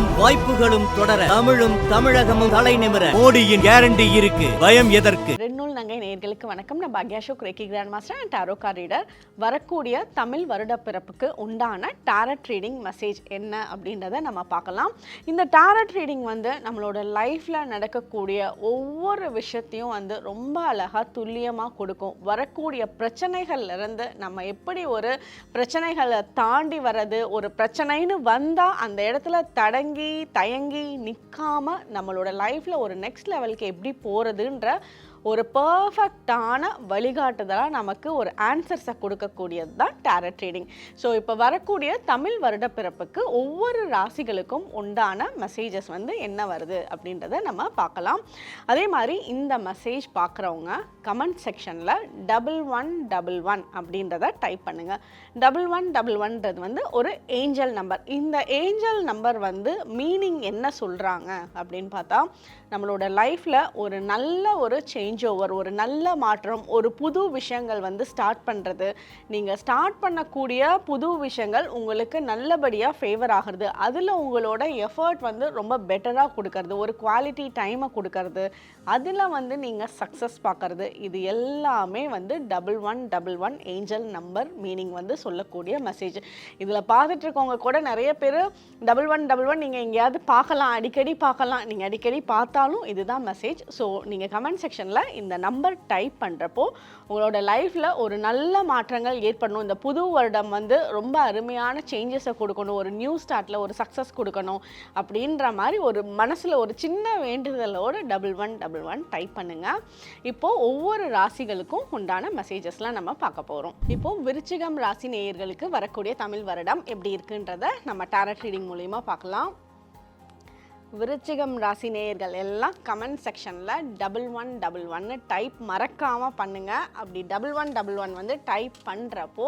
வெற்றியும் வாய்ப்புகளும் தொடர தமிழும் தமிழகமும் தலை நிமிர. மோடியின் கேரண்டி இருக்கு. பயம் எதற்கு? ரெட் நங்கை நேர்களுக்கு வணக்கம். நான் Bhagya Ashok reiki grand master and tarot card reader வரக்கூடிய தமிழ் வருட பிறப்புக்கு உண்டான டாரட் ரீடிங் மெசேஜ் என்ன அப்படின்றத நம்ம பார்க்கலாம். இந்த டாரட் ரீடிங் வந்து நம்மளோட லைஃப்பில் நடக்கக்கூடிய ஒவ்வொரு விஷயத்தையும் வந்து ரொம்ப அழகாக துல்லியமாக கொடுக்கும். வரக்கூடிய பிரச்சனைகள்ல இருந்து நம்ம எப்படி ஒரு பிரச்சனைகளை தாண்டி வர்றது ஒரு பிரச்சனைன்னு வந்தால் அந்த இடத்துல தடங்கி தயங்கி நிற்காம நம்மளோட லைஃப்பில் ஒரு நெக்ஸ்ட் லெவலுக்கு எப்படி போகிறதுன்ற ஒரு பர்ஃபெக்டான வழிகாட்டுதலாக நமக்கு ஒரு ஆன்சர்ஸை கொடுக்கக்கூடியது தான் டேரட் ட்ரேடிங் ஸோ இப்போ வரக்கூடிய தமிழ் வருட பிறப்புக்கு ஒவ்வொரு ராசிகளுக்கும் உண்டான மெசேஜஸ் வந்து என்ன வருது அப்படின்றத நம்ம பார்க்கலாம். அதே மாதிரி இந்த மெசேஜ் பார்க்குறவங்க கமெண்ட் செக்ஷனில் டபுள் ஒன் டபுள் ஒன் அப்படின்றத டைப் பண்ணுங்கள் டபுள் ஒன் டபுள் ஒன்றது வந்து ஒரு ஏஞ்சல் நம்பர் இந்த ஏஞ்சல் நம்பர் வந்து மீனிங் என்ன சொல்கிறாங்க அப்படின்னு பார்த்தா நம்மளோட லைஃப்பில் ஒரு நல்ல ஒரு சேஞ்ச் ஓவர் ஒரு நல்ல மாற்றம் ஒரு புது விஷயங்கள் வந்து ஸ்டார்ட் பண்ணுறது நீங்கள் ஸ்டார்ட் பண்ணக்கூடிய புது விஷயங்கள் உங்களுக்கு நல்லபடியாக ஃபேவர் ஆகிறது. அதில் உங்களோட எஃபர்ட் வந்து ரொம்ப பெட்டராக கொடுக்கறது. ஒரு குவாலிட்டி டைமை கொடுக்கறது. அதில் வந்து நீங்கள் சக்ஸஸ் பார்க்குறது இது எல்லாமே வந்து double one double one angel number meaning வந்து சொல்லக்கூடிய மெசேஜ் இதில் பார்த்துட்ருக்கவங்க கூட நிறைய பேர் டபுள் ஒன் டபுள் ஒன் நீங்கள் எங்கேயாவது பார்க்கலாம் அடிக்கடி பார்க்கலாம். நீங்கள் அடிக்கடி பார்த்தாலும் இதுதான் மெசேஜ் ஸோ நீங்கள் கமெண்ட் செக்ஷனில் இந்த நம்பர் டைப் பண்ணுறப்போ உங்களோட லைஃப்பில் ஒரு நல்ல மாற்றங்கள் ஏற்படணும். இந்த புது வருடம் வந்து ரொம்ப அருமையான சேஞ்சஸை கொடுக்கணும். ஒரு நியூ ஸ்டார்ட்டில் ஒரு சக்ஸஸ் கொடுக்கணும் அப்படின்ற மாதிரி ஒரு மனசில் ஒரு சின்ன வேண்டுதலோடு double one double one type பண்ணுங்கள் இப்போது ஒவ்வொரு ராசிகளுக்கும் உண்டான மெசேஜஸ்லாம் நம்ம பார்க்க போகிறோம் இப்போது விருச்சிகம் ராசி நேயர்களுக்கு வரக்கூடிய தமிழ் வருடம் எப்படி இருக்குன்றத நம்ம டேரட் ரீடிங் மூலயமா பார்க்கலாம். விருச்சிகம் ராசி நேயர்கள் எல்லாம் கமெண்ட் செக்ஷனில் டபுள் ஒன் டபுள் ஒன்னு டைப் மறக்காமல் பண்ணுங்கள் அப்படி டபுள் ஒன் டபுள் ஒன் வந்து டைப் பண்ணுறப்போ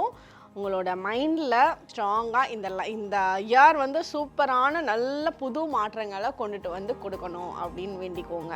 உங்களோட மைண்டில் ஸ்ட்ராங்காக இந்த இந்த இயர் வந்து சூப்பரான நல்ல புது மாற்றங்களை கொண்டுட்டு வந்து கொடுக்கணும் அப்படின்னு வேண்டிக்கோங்க.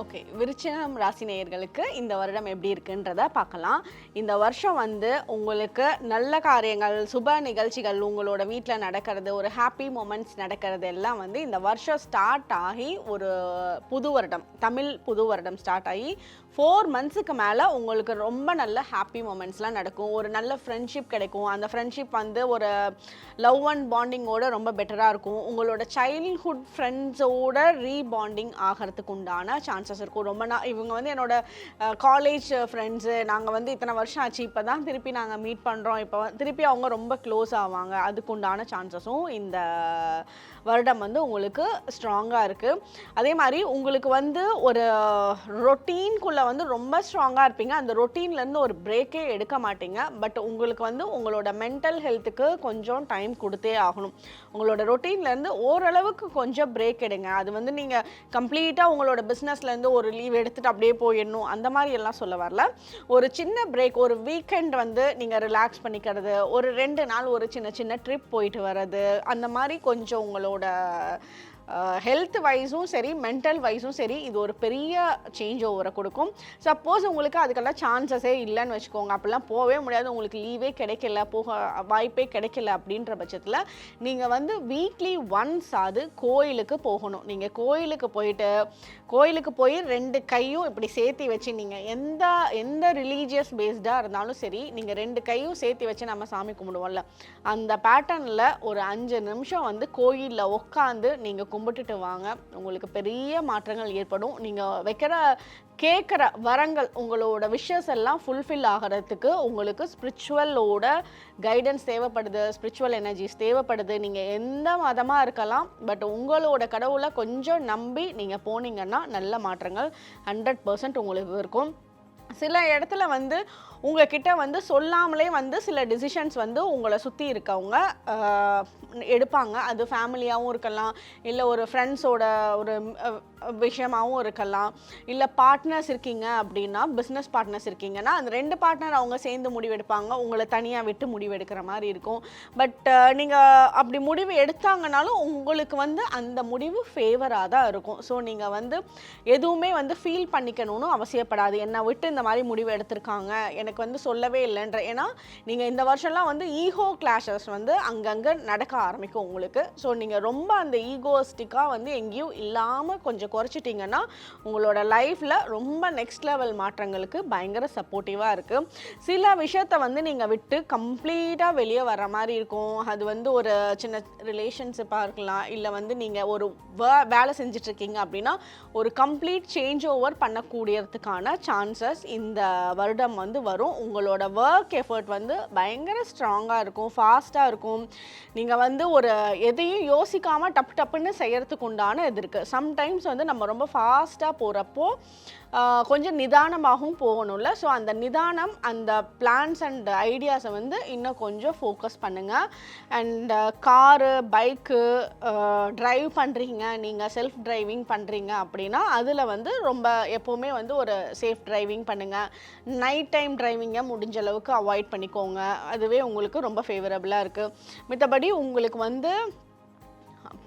ஓகே விருச்சினம் ராசி நேயர்களுக்கு இந்த வருடம் எப்படி இருக்குன்றத பார்க்கலாம். இந்த வருஷம் வந்து உங்களுக்கு நல்ல காரியங்கள் சுப நிகழ்ச்சிகள் உங்களோட வீட்டில் நடக்கிறது ஒரு ஹாப்பி மூமெண்ட்ஸ் நடக்கிறது எல்லாம் வந்து இந்த வருஷம் ஸ்டார்ட் ஆகி ஒரு புது வருடம் தமிழ் புது வருடம் ஸ்டார்ட் ஆகி ஃபோர் மந்த்ஸுக்கு மேலே உங்களுக்கு ரொம்ப நல்ல ஹாப்பி மூமெண்ட்ஸ்லாம் நடக்கும். ஒரு நல்ல ஃப்ரெண்ட்ஷிப் கிடைக்கும். அந்த ஃப்ரெண்ட்ஷிப் வந்து ஒரு லவ் அண்ட் பாண்டிங்கோட ரொம்ப பெட்டராக இருக்கும். உங்களோட சைல்ட்ஹுட் ஃப்ரெண்ட்ஸோட ரீபாண்டிங் ஆகிறதுக்கு உண்டான சான்ஸ் சான்சஸ் இருக்கும். ரொம்ப நா இவங்க வந்து என்னோட காலேஜ் ஃப்ரெண்ட்ஸு நாங்கள் வந்து இத்தனை வருஷம் ஆச்சு. இப்போ தான் திருப்பி நாங்கள் மீட் பண்ணுறோம் இப்போ திருப்பி அவங்க ரொம்ப க்ளோஸ் ஆவாங்க. அதுக்குண்டான சான்சஸும் இந்த வருடம் வந்து உங்களுக்கு ஸ்ட்ராங்காக இருக்குது அதே மாதிரி உங்களுக்கு வந்து ஒரு ரொட்டீன்குள்ளே வந்து ரொம்ப ஸ்ட்ராங்காக இருப்பீங்க. அந்த ரொட்டீன்லேருந்து ஒரு பிரேக்கே எடுக்க மாட்டீங்க. பட் உங்களுக்கு வந்து உங்களோட மென்டல் ஹெல்த்துக்கு கொஞ்சம் டைம் கொடுத்தே ஆகணும். உங்களோட ரொட்டீன்லேருந்து ஓரளவுக்கு கொஞ்சம் பிரேக் எடுங்க. அது வந்து நீங்கள் கம்ப்ளீட்டாக உங்களோட பிஸ்னஸ்லேருந்து ஒரு லீவ் எடுத்துகிட்டு அப்படியே போயிடணும். அந்த மாதிரி எல்லாம் சொல்ல வரல. ஒரு சின்ன பிரேக் ஒரு வீக்கெண்ட் வந்து நீங்கள் ரிலாக்ஸ் பண்ணிக்கிறது ஒரு ரெண்டு நாள் ஒரு சின்ன சின்ன ட்ரிப் போயிட்டு வர்றது அந்த மாதிரி கொஞ்சம் உங்களோட ஹெல்த் வைஸும் சரி மென்டல் வைஸும் சரி இது ஒரு பெரிய சேஞ்ச் ஓவரை கொடுக்கும். சப்போஸ் உங்களுக்கு அதுக்கெல்லாம் சான்சஸே இல்லைன்னு வச்சுக்கோங்க. அப்படிலாம் போகவே முடியாது. உங்களுக்கு லீவே கிடைக்கல போக வாய்ப்பே கிடைக்கல அப்படின்ற பட்சத்தில் நீங்கள் வந்து வீக்லி ஒன்ஸ் அது கோயிலுக்கு போகணும். நீங்கள் கோயிலுக்கு போயிட்டு கோயிலுக்கு போய் ரெண்டு கையும் இப்படி சேர்த்தி வச்சு நீங்கள் எந்த எந்த ரிலீஜியஸ் பேஸ்டாக இருந்தாலும் சரி நீங்கள் ரெண்டு கையும் சேர்த்தி வச்சு நம்ம சாமி கும்பிடுவோம்ல. அந்த பேட்டர்னில் ஒரு அஞ்சு நிமிஷம் வந்து கோயிலில் உட்காந்து நீங்கள் கும்பிட்டுட்டு வாங்க. உங்களுக்கு பெரிய மாற்றங்கள் ஏற்படும். நீங்கள் வைக்கிற கேட்குற வரங்கள் உங்களோட விஷஸ் எல்லாம் ஃபுல்ஃபில் ஆகிறதுக்கு உங்களுக்கு ஸ்பிரிச்சுவலோட கைடன்ஸ் தேவைப்படுது ஸ்பிரிச்சுவல் எனர்ஜிஸ் தேவைப்படுது. நீங்கள் எந்த மதமாக இருக்கலாம் பட் உங்களோட கடவுளை கொஞ்சம் நம்பி நீங்கள் போனீங்கன்னா நல்ல மாற்றங்கள் ஹண்ட்ரட் பர்சன்ட் உங்களுக்கு இருக்கும். சில இடத்துல வந்து உங்ககிட்ட வந்து சொல்லாமலே வந்து சில டிசிஷன்ஸ் வந்து உங்களை சுற்றி இருக்கவங்க எடுப்பாங்க. அது ஃபேமிலியாகவும் இருக்கலாம். இல்லை ஒரு ஃப்ரெண்ட்ஸோட ஒரு விஷயமாகவும் இருக்கலாம். இல்லை பார்ட்னர்ஸ் இருக்கீங்க அப்படின்னா பிஸ்னஸ் பார்ட்னர்ஸ் இருக்கீங்கன்னா அந்த ரெண்டு பார்ட்னர் அவங்க சேர்ந்து முடிவெடுப்பாங்க. உங்களை தனியாக விட்டு முடிவெடுக்கிற மாதிரி இருக்கும். பட் நீங்கள் அப்படி முடிவு எடுத்தாங்கனாலும் உங்களுக்கு வந்து அந்த முடிவு ஃபேவராக தான் இருக்கும். ஸோ நீங்கள் வந்து எதுவுமே வந்து ஃபீல் பண்ணிக்கணும்னு அவசியப்படாது. என்னை விட்டு இந்த மாதிரி முடிவு எடுத்திருக்காங்க. எனக்கு வந்து சொல்லவே இல்லைன்ற. ஏன்னா நீங்கள் இந்த வருஷம்லாம் வந்து ஈகோ கிளாஷஸ் வந்து அங்கங்கே நடக்க ஆரம்பிக்கும் உங்களுக்கு. ஸோ நீங்கள் ரொம்ப அந்த ஈகோஸ்டிக்காக வந்து எங்கேயும் இல்லாமல் கொஞ்சம் குறைச்சிட்டிங்கன்னா உங்களோட லைஃப்பில் ரொம்ப நெக்ஸ்ட் லெவல் மாற்றங்களுக்கு பயங்கர சப்போர்ட்டிவாக இருக்குது சில விஷயத்த வந்து நீங்கள் விட்டு கம்ப்ளீட்டாக வெளியே வர மாதிரி இருக்கும். அது வந்து ஒரு சின்ன ரிலேஷன்ஷிப்பாக இருக்கலாம். இல்லை வந்து நீங்கள் ஒரு வே- வேலை செஞ்சிட்ருக்கீங்க அப்படின்னா ஒரு கம்ப்ளீட் சேஞ்ச் ஓவர் பண்ணக்கூடியதுக்கான சான்சஸ் இந்த வருடம் வந்து வரும். உங்களோட ஒர்க் எஃபர்ட் வந்து பயங்கர ஸ்ட்ராங்காக இருக்கும். ஃபாஸ்ட்டாக இருக்கும். நீங்கள் வந்து ஒரு எதையும் யோசிக்காமல் டப்பு டப்புன்னு செய்கிறதுக்கு உண்டான இது இருக்குது சம்டைம்ஸ் வந்து நம்ம ரொம்ப ஃபாஸ்ட்டாக போகிறப்போ கொஞ்சம் நிதானமாகவும் போகணும்ல. ஸோ அந்த நிதானம் அந்த பிளான்ஸ் அண்ட் ஐடியாஸை வந்து இன்னும் கொஞ்சம் ஃபோக்கஸ் பண்ணுங்கள் அண்ட் காரு பைக்கு ட்ரைவ் பண்ணுறீங்க நீங்கள் செல்ஃப் டிரைவிங் பண்ணுறீங்க அப்படின்னா அதில் வந்து ரொம்ப எப்போவுமே வந்து ஒரு சேஃப் டிரைவிங் பண்ணுங்கள் நைட் டைம் டிரைவிங்கை முடிஞ்ச அளவுக்கு அவாய்ட் பண்ணிக்கோங்க. அதுவே உங்களுக்கு ரொம்ப ஃபேவரபுளாக இருக்குது மித்தபடி உங்களுக்கு வந்து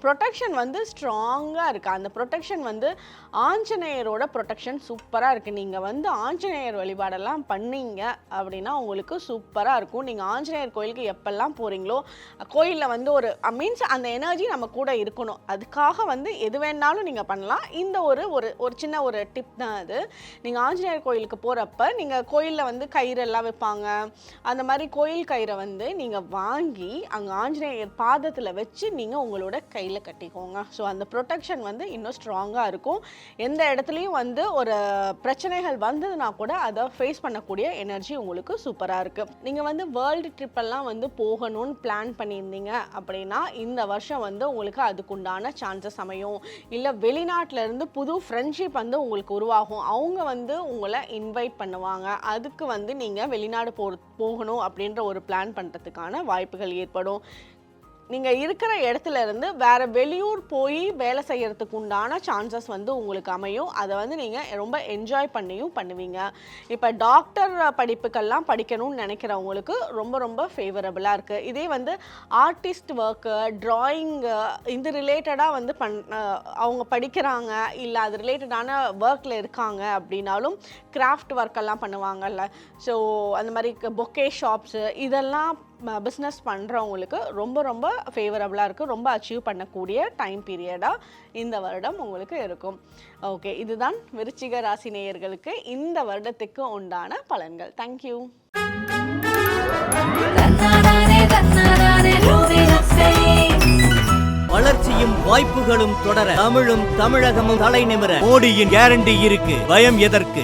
ப்ரொடெக்ஷன் வந்து ஸ்ட்ராங்காக இருக்குது அந்த ப்ரொடெக்ஷன் வந்து ஆஞ்சநேயரோட ப்ரொடெக்ஷன் சூப்பராக இருக்குது நீங்கள் வந்து ஆஞ்சநேயர் வழிபாடெல்லாம் பண்ணீங்க அப்படின்னா உங்களுக்கு சூப்பராக இருக்கும். நீங்கள் ஆஞ்சநேயர் கோயிலுக்கு எப்பெல்லாம் போகிறீங்களோ கோயிலில் வந்து ஒரு மீன்ஸ் அந்த எனர்ஜி நம்ம கூட இருக்கணும். அதுக்காக வந்து எது வேணாலும் நீங்கள் பண்ணலாம். இந்த ஒரு ஒரு ஒரு சின்ன ஒரு டிப் தான் அது. நீங்கள் ஆஞ்சநேயர் கோயிலுக்கு போகிறப்ப நீங்கள் கோயிலில் வந்து கயிறெல்லாம் வைப்பாங்க. அந்த மாதிரி கோயில் கயிறை வந்து நீங்கள் வாங்கி அங்கே ஆஞ்சநேயர் பாதத்தில் வச்சு நீங்கள் உங்களோட கையில் கட்டிக்கோங்க. ஸோ அந்த ப்ரொடெக்ஷன் வந்து இன்னும் ஸ்ட்ராங்காக இருக்கும். எந்த இடத்துலையும் வந்து ஒரு பிரச்சனைகள் வந்ததுன்னா கூட அதை ஃபேஸ் பண்ணக்கூடிய எனர்ஜி உங்களுக்கு சூப்பராக இருக்குது நீங்கள் வந்து வேர்ல்டு ட்ரிப்பெல்லாம் வந்து போகணும்னு பிளான் பண்ணியிருந்தீங்க அப்படின்னா இந்த வருஷம் வந்து உங்களுக்கு அதுக்குண்டான சான்சஸ் அமையும். இல்லை வெளிநாட்டிலேருந்து புது ஃப்ரெண்ட்ஷிப் வந்து உங்களுக்கு உருவாகும். அவங்க வந்து உங்களை இன்வைட் பண்ணுவாங்க. அதுக்கு வந்து நீங்கள் வெளிநாடு போ போகணும் அப்படின்ற ஒரு பிளான் பண்ணுறதுக்கான வாய்ப்புகள் ஏற்படும். நீங்கள் இருக்கிற இடத்துல இருந்து வேறு வெளியூர் போய் வேலை செய்கிறதுக்கு உண்டான சான்சஸ் வந்து உங்களுக்கு அமையும். அதை வந்து நீங்கள் ரொம்ப என்ஜாய் பண்ணியும் பண்ணுவீங்க. இப்போ டாக்டர் படிப்புக்கெல்லாம் படிக்கணும்னு நினைக்கிறவங்களுக்கு ரொம்ப ரொம்ப ஃபேவரபுளாக இருக்குது இதே வந்து ஆர்டிஸ்ட் ஒர்க்கு ட்ராயிங்கு இது ரிலேட்டடாக வந்து பண் அவங்க படிக்கிறாங்க. இல்லை அது ரிலேட்டடான ஒர்க்கில் இருக்காங்க அப்படின்னாலும் கிராஃப்ட் ஒர்க்கெல்லாம் பண்ணுவாங்கல்ல. ஸோ அந்த மாதிரி பொக்கே ஷாப்ஸு இதெல்லாம் பிஸ்னஸ் பண்ணுறவங்களுக்கு ரொம்ப ரொம்ப ஃபேவரபுளாக இருக்குது ரொம்ப அச்சீவ் பண்ணக்கூடிய டைம் பீரியடாக இந்த வருடம் உங்களுக்கு இருக்கும். ஓகே இதுதான் விருச்சிக ராசி நேயர்களுக்கு இந்த வருடத்துக்கு உண்டான பலன்கள். தேங்க்யூ வளர்ச்சியும் வாய்ப்புகளும் தொடர தமிழும் தமிழகமும் தலை நிமிர. மோடியின் கேரண்டி இருக்கு. பயம் எதற்கு?